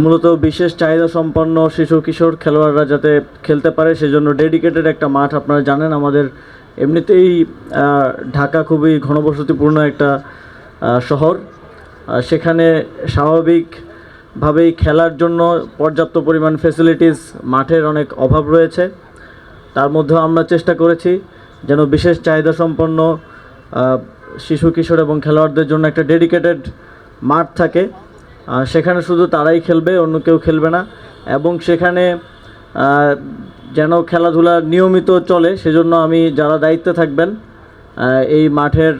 মূলত বিশেষ চাহিদা সম্পন্ন শিশু কিশোর খেলোয়াড়রা যাতে খেলতে পারে, সেজন্য ডেডিকেটেড একটা মাঠ আপনারা জানেন। আমাদের এমনিতেই ঢাকা খুবই ঘনবসতিপূর্ণ একটা শহর। সেখানে স্বাভাবিকভাবেই খেলার জন্য পর্যাপ্ত পরিমাণ ফেসিলিটিস মাঠের অনেক অভাব রয়েছে। তার মধ্যেও আমরা চেষ্টা করেছি যেন বিশেষ চাহিদা সম্পন্ন শিশু কিশোর এবং খেলোয়াড়দের জন্য একটা ডেডিকেটেড মাঠ থাকে। সেখানে শুধু তারাই খেলবে, অন্য কেউ খেলবে না। এবং সেখানে যেন খেলাধুলা নিয়মিত চলে, সেজন্য আমি, যারা দায়িত্বে থাকবেন এই মাঠের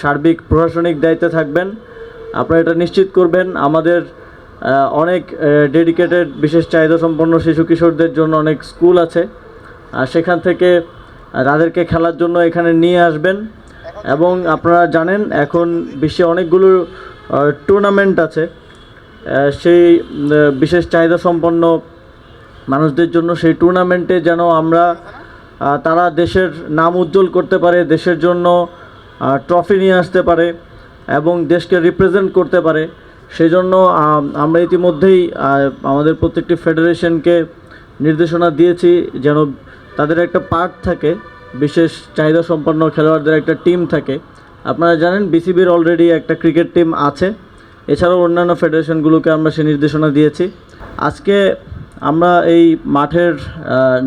সার্বিক, প্রশাসনিক দায়িত্বে থাকবেন। আপনারা এটা নিশ্চিত করবেন, আমাদের অনেক ডেডিকেটেড বিশেষ চাহিদা সম্পন্ন শিশু কিশোরদের জন্য অনেক স্কুল আছে। আর সেখান থেকে, তাদেরকে খেলার জন্য এখানে নিয়ে আসবেন। এবং আপনারা জানেন, এখন বিশ্বে অনেকগুলো টুর্নামেন্ট আছে। সেই বিশেষ চাহিদা সম্পন্ন মানুষদের জন্য সেই টুর্নামেন্টে যেন আমরা তারা দেশের নাম উজ্জ্বল করতে পারে, দেশের জন্য ট্রফি নিয়ে আসতে পারে এবং দেশকে রিপ্রেজেন্ট করতে পারে। সেই জন্য আমরা ইতিমধ্যেই আমাদের প্রত্যেকটি ফেডারেশনকে নির্দেশনা দিয়েছি যেন তাদের একটা পার্ট থাকে, বিশেষ চাহিদা সম্পন্ন খেলোয়াড়দের একটা টিম থাকে। আপনারা জানেন বিসিবির অলরেডি একটা ক্রিকেট টিম আছে। এছাড়াও অন্যান্য ফেডারেশনগুলোকে আমরা সে নির্দেশনা দিয়েছি। আজকে আমরা এই মাঠের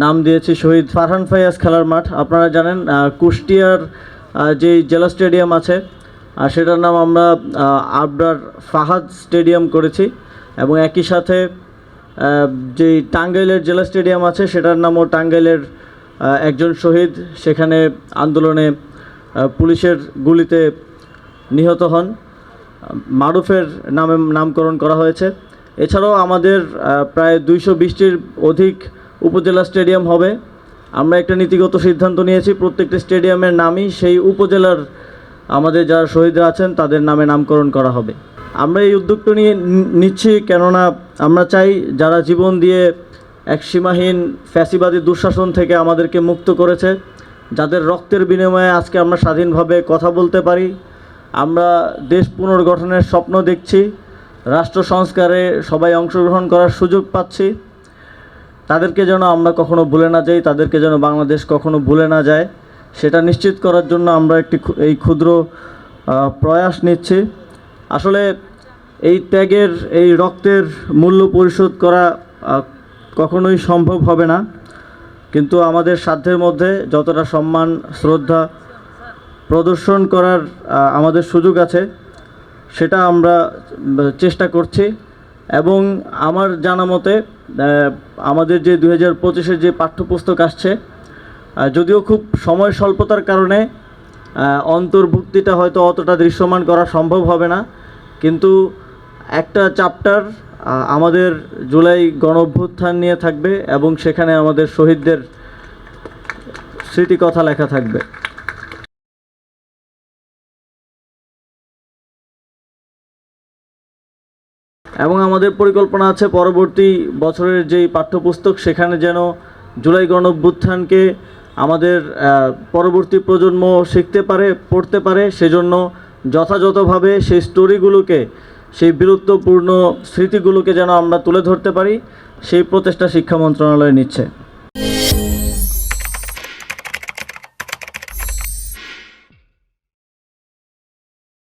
নাম দিয়েছি শহীদ ফারহান ফায়াজ খেলার মাঠ। আপনারা জানেন কুষ্টিয়ার যে জেলা স্টেডিয়াম আছে সেটার নাম আমরা আবরার ফাহাদ স্টেডিয়াম করেছি। এবং একই সাথে যে টাঙ্গাইলের জেলা স্টেডিয়াম আছে, সেটার নামও টাঙ্গাইলের একজন শহীদ। সেখানে আন্দোলনে পুলিশের গুলিতে নিহত হন। মারুফের নামে নামকরণ করা হয়েছে। এছাড়াও আমাদের প্রায় দুইশো বিশটির অধিক উপজেলা স্টেডিয়াম হবে। আমরা একটা নীতিগত সিদ্ধান্ত নিয়েছি, প্রত্যেকটি স্টেডিয়ামের নামই সেই উপজেলার আমাদের যারা শহীদরা আছেন, তাদের নামে নামকরণ করা হবে। আমরা এই উদ্যোগটা নিয়ে নিচ্ছি কেননা আমরা চাই যারা জীবন দিয়ে এক সীমাহীন ফ্যাসিবাদী দুঃশাসন থেকে আমাদেরকে মুক্ত করেছে যাদের রক্তের বিনিময়ে আজকে আমরা স্বাধীনভাবে কথা বলতে পারি, আমরা দেশ পুনর্গঠনের স্বপ্ন দেখছি, রাষ্ট্র সংস্কারে সবাই অংশগ্রহণ করার সুযোগ পাচ্ছি। তাদেরকে যেন আমরা কখনো ভুলে না যাই, তাদেরকে যেন বাংলাদেশ কখনো ভুলে না যায়, সেটা নিশ্চিত করার জন্য আমরা একটি এই ক্ষুদ্র প্রয়াস নিচ্ছি। আসলে এই ত্যাগের, এই রক্তের মূল্য পরিশোধ করা কখনোই সম্ভব হবে না। কিন্তু আমাদের সাধ্যের মধ্যে যতটা সম্মান, শ্রদ্ধা প্রদর্শন করার আমাদের সুযোগ আছে, সেটা আমরা চেষ্টা করছি। এবং আমার জানা মতে আমাদের যে দু হাজার পঁচিশের যে পাঠ্যপুস্তক আসছে যদিও খুব সময় স্বল্পতার কারণে অন্তর্ভুক্তিটা হয়তো অতটা দৃশ্যমান করা সম্ভব হবে না, কিন্তু একটা চ্যাপ্টার আমাদের জুলাই গণ অভ্যুত্থান নিয়ে থাকবে এবং সেখানে আমাদের শহীদদের স্মৃতিকথা লেখা থাকবে। এবং আমাদের পরিকল্পনা আছে পরবর্তী বছরের যেই পাঠ্যপুস্তক, সেখানে যেন জুলাই গণ অভ্যুত্থানকে আমাদের পরবর্তী প্রজন্ম শিখতে পারে, পড়তে পারে, সেজন্য যথাযথভাবে সেই স্টোরিগুলোকে সেই বীরত্বপূর্ণ স্মৃতিগুলোকে যেন আমরা তুলে ধরতে পারি সেই প্রচেষ্টা শিক্ষা মন্ত্রণালয় নিচ্ছে।